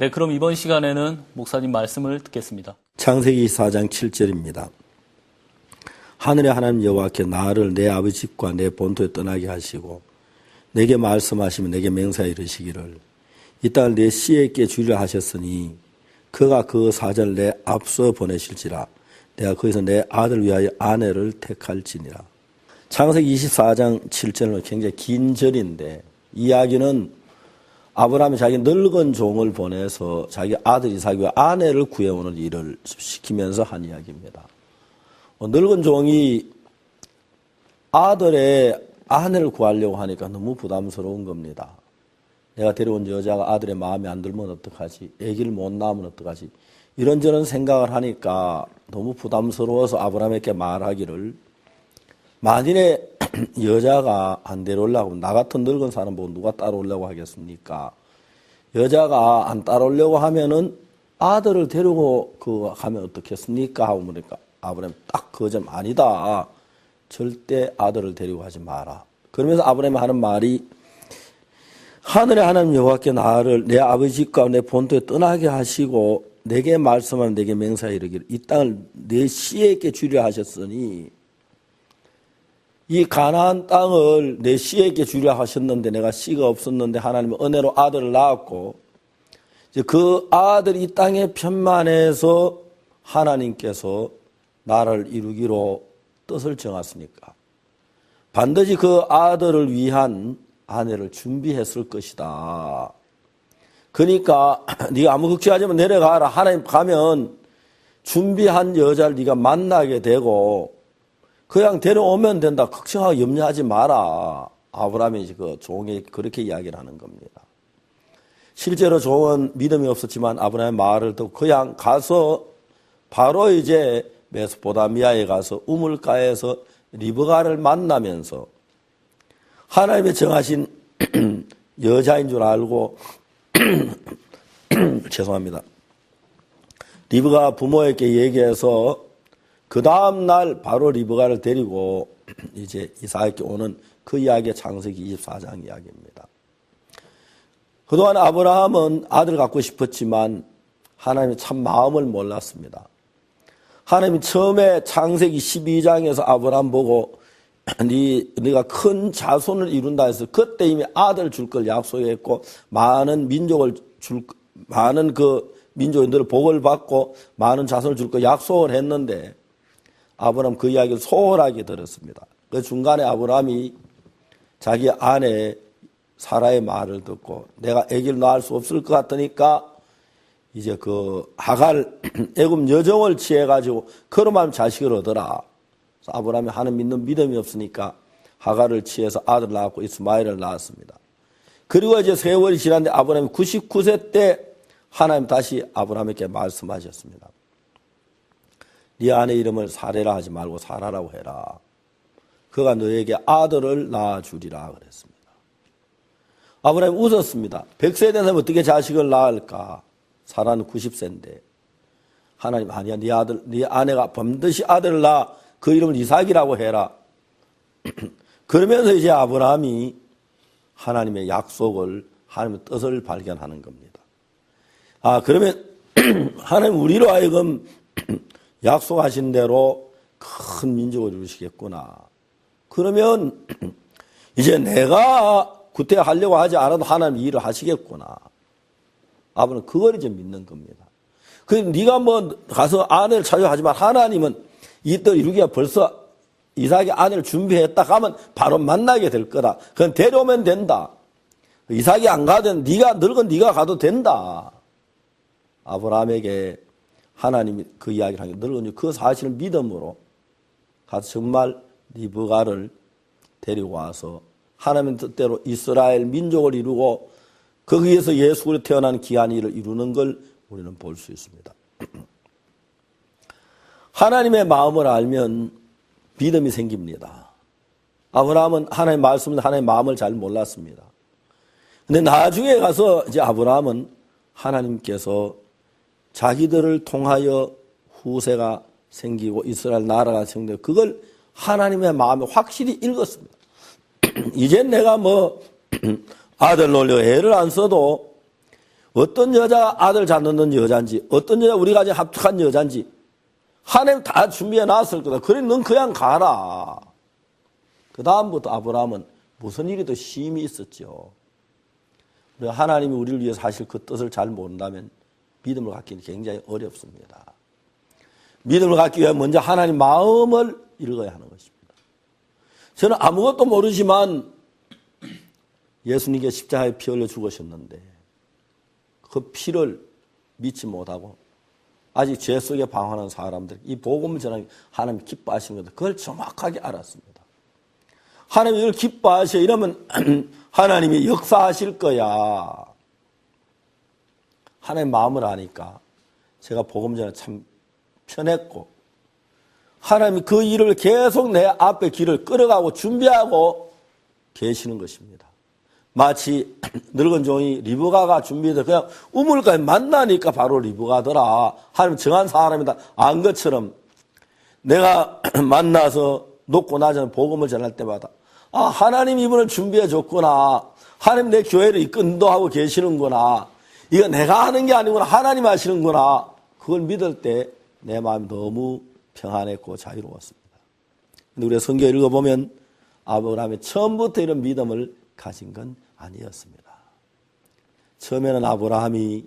네, 그럼 이번 시간에는 목사님 말씀을 듣겠습니다. 창세기 4장 7절입니다. 하늘의 하나님 여호와께 나를 내 아버지 집과 내 본토에 떠나게 하시고 내게 말씀하시면 내게 맹세하 이르시기를 이 땅을 내 씨에게 주리라 하셨으니 그가 그 사자를 내 앞서 보내실지라 내가 거기서 내 아들 위하여 아내를 택할지니라. 창세기 24장 7절은 굉장히 긴 절인데 이야기는 아브라함이 자기 늙은 종을 보내서 자기 아들 이삭과 아내를 구해오는 일을 시키면서 한 이야기입니다. 어, 늙은 종이 아들의 아내를 구하려고 하니까 너무 부담스러운 겁니다. 내가 데려온 여자가 아들의 마음에 안 들면 어떡하지? 아기를 못 낳으면 어떡하지? 이런저런 생각을 하니까 너무 부담스러워서 아브라함에게 말하기를 만일에 여자가 안 데려오려고 나 같은 늙은 사람 보고 누가 따라오려고 하겠습니까? 여자가 안 따라오려고 하면은 아들을 데리고 그 가면 어떻겠습니까? 하고 그러니까 아브라함 딱 그 점 아니다. 절대 아들을 데리고 가지 마라. 그러면서 아브라함이 하는 말이 하늘의 하나님 여호와께 나를 내 아버지 집과 내 본토에 떠나게 하시고 내게 말씀하는 내게 맹사에 이르기를 이 땅을 내 씨에게 주려 하셨으니 이 가나안 땅을 내 씨에게 주려 하셨는데 내가 씨가 없었는데 하나님은 은혜로 아들을 낳았고 이제 그 아들이 이 땅에 편만해서 하나님께서 나를 이루기로 뜻을 정하시니까 반드시 그 아들을 위한 아내를 준비했을 것이다. 그러니까 네가 아무 걱정하지 마 내려가라. 하나님 가면 준비한 여자를 네가 만나게 되고 그냥 데려오면 된다. 걱정하고 염려하지 마라. 아브라함이 그 종에 그렇게 이야기를 하는 겁니다. 실제로 종은 믿음이 없었지만 아브라함의 말을 듣고 그냥 가서 바로 이제 메소포다미아에 가서 우물가에서 리브가를 만나면서 하나님의 정하신 여자인 줄 알고 죄송합니다. 리브가 부모에게 얘기해서 그 다음 날 바로 리브가를 데리고 이제 이사에게 오는 그 이야기가 창세기 24장 이야기입니다. 그동안 아브라함은 아들 갖고 싶었지만 하나님이 참 마음을 몰랐습니다. 하나님이 처음에 창세기 12장에서 아브라함 보고 네, 네가 큰 자손을 이룬다 해서 그때 이미 아들 줄 걸 약속했고 많은 민족을 줄 많은 그늘 복을 받고 많은 자손을 줄거 약속을 했는데 아브라함 그 이야기를 소홀하게 들었습니다. 그 중간에 아브라함이 자기 아내 사라의 말을 듣고 내가 아기를 낳을 수 없을 것 같으니까 이제 그 하갈 애굽 여정을 취해 가지고 그러면 자식을 얻어라. 아브라함이 하는 믿는 믿음이 없으니까 하갈을 취해서 아들을 낳았고 이스마엘을 낳았습니다. 그리고 이제 세월이 지났는데 아브라함이 99세 때 하나님 다시 아브라함에게 말씀하셨습니다. 네 아내 이름을 사례라 하지 말고 사라라고 해라. 그가 너에게 아들을 낳아주리라 그랬습니다. 아브라함이 웃었습니다. 100세 된 사람이 어떻게 자식을 낳을까? 사라는 90세인데. 하나님 아니야. 네 아들, 네 아내가 반드시 아들을 낳아 그 이름을 이삭이라고 해라. 그러면서 이제 아브라함이 하나님의 약속을 하나님의 뜻을 발견하는 겁니다. 아 그러면 하나님 우리로 하여금 약속하신 대로 큰 민족을 이루시겠구나. 그러면 이제 내가 구태하려고 하지 않아도 하나님 일을 하시겠구나. 아버는 그걸 이제 믿는 겁니다. 그 네가 뭐 가서 아내를 찾아하지만 하나님은 이뜻 이루기가 벌써 이삭이 아내를 준비했다 가면 바로 만나게 될 거다. 그건 데려오면 된다. 이삭이 안 가든 네가 늙은 네가 가도 된다. 아브라함에게 하나님이 그 이야기를 하게 늙은 그 사실을 믿음으로 가서 정말 리브가를 데리고 와서 하나님 뜻대로 이스라엘 민족을 이루고 거기에서 예수로 태어난 귀한 일을 이루는 걸 우리는 볼 수 있습니다. 하나님의 마음을 알면 믿음이 생깁니다. 아브라함은 하나님의 말씀을 하나님의 마음을 잘 몰랐습니다. 근데 나중에 가서 이제 아브라함은 하나님께서 자기들을 통하여 후세가 생기고 이스라엘 나라가 생기고 그걸 하나님의 마음에 확실히 읽었습니다. 이젠 내가 뭐 아들 놀려 애를 안 써도 어떤 여자가 아들 낳는 여잔지, 어떤 여자 우리가 이제 합숙한 여잔지, 하나님 다 준비해 놨을 거다. 그래, 넌 그냥 가라. 그 다음부터 아브라함은 무슨 일이도 힘이 있었죠. 우리가 하나님이 우리를 위해서 하실 그 뜻을 잘 모른다면 믿음을 갖기는 굉장히 어렵습니다. 믿음을 갖기 위해 먼저 하나님 마음을 읽어야 하는 것입니다. 저는 아무것도 모르지만 예수님께 십자가에 피 흘려 죽으셨는데 그 피를 믿지 못하고 아직 죄 속에 방황하는 사람들 이 복음을 전하기 하나님 기뻐하신 것들 그걸 정확하게 알았습니다. 하나님이 이걸 기뻐하셔 이러면 하나님이 역사하실 거야. 하나님 마음을 아니까 제가 복음 전에 참 편했고 하나님이 그 일을 계속 내 앞에 길을 끌어가고 준비하고 계시는 것입니다. 마치 늙은 종이 리브가가 준비해서 그냥 우물가에 만나니까 바로 리브가더라. 하나님 정한 사람이다. 안 것처럼 내가 만나서 높고 낮은 복음을 전할 때마다 아 하나님 이분을 준비해 줬구나. 하나님 내 교회를 이끈도 하고 계시는구나. 이거 내가 하는 게 아니구나. 하나님 하시는구나. 그걸 믿을 때 내 마음이 너무 평안했고 자유로웠습니다. 근데 우리가 성경 읽어보면 아브라함이 처음부터 이런 믿음을 가진 건 아니었습니다. 처음에는 아브라함이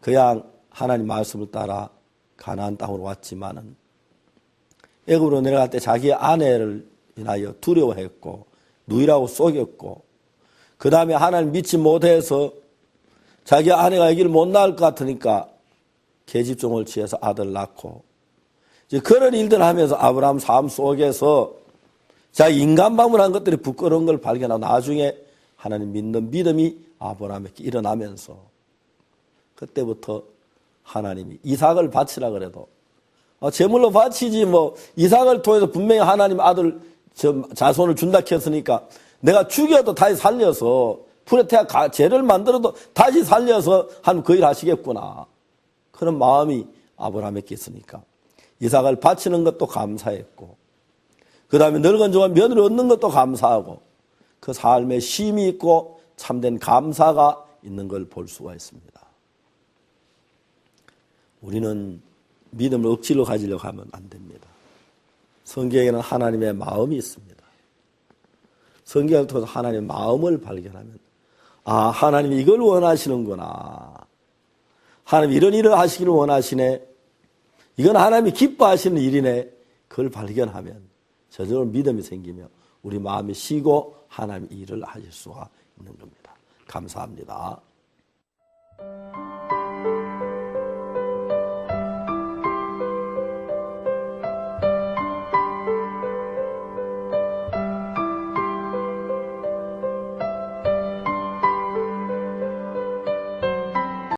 그냥 하나님 말씀을 따라 가나안 땅으로 왔지만은 애굽으로 내려갈 때 자기 아내를 인하여 두려워했고 누이라고 속였고 그 다음에 하나님 믿지 못해서 자기 아내가 아기를 못 낳을 것 같으니까 계집종을 취해서 아들 낳고. 이제 그런 일들 하면서 아브라함 삶 속에서 자기 인간방문 한 것들이 부끄러운 걸 발견하고 나중에 하나님 믿는 믿음이 아브라함에게 일어나면서 그때부터 하나님이 이삭을 바치라 그래도 아, 제물로 바치지 뭐 이삭을 통해서 분명히 하나님 아들 저 자손을 준다 했으니까 내가 죽여도 다시 살려서 태워 죄를 만들어도 다시 살려서 한 그 일 하시겠구나. 그런 마음이 아브라함에게 있으니까 이삭을 바치는 것도 감사했고 그 다음에 늙은 종은 며느리 얻는 것도 감사하고 그 삶에 쉼이 있고 참된 감사가 있는 걸 볼 수가 있습니다. 우리는 믿음을 억지로 가지려고 하면 안 됩니다. 성경에는 하나님의 마음이 있습니다. 성경을 통해서 하나님의 마음을 발견하면 아 하나님이 이걸 원하시는구나. 하나님 이런 일을 하시기를 원하시네. 이건 하나님이 기뻐하시는 일이네. 그걸 발견하면 저절로 믿음이 생기며 우리 마음이 쉬고 하나님 일을 하실 수가 있는 겁니다. 감사합니다.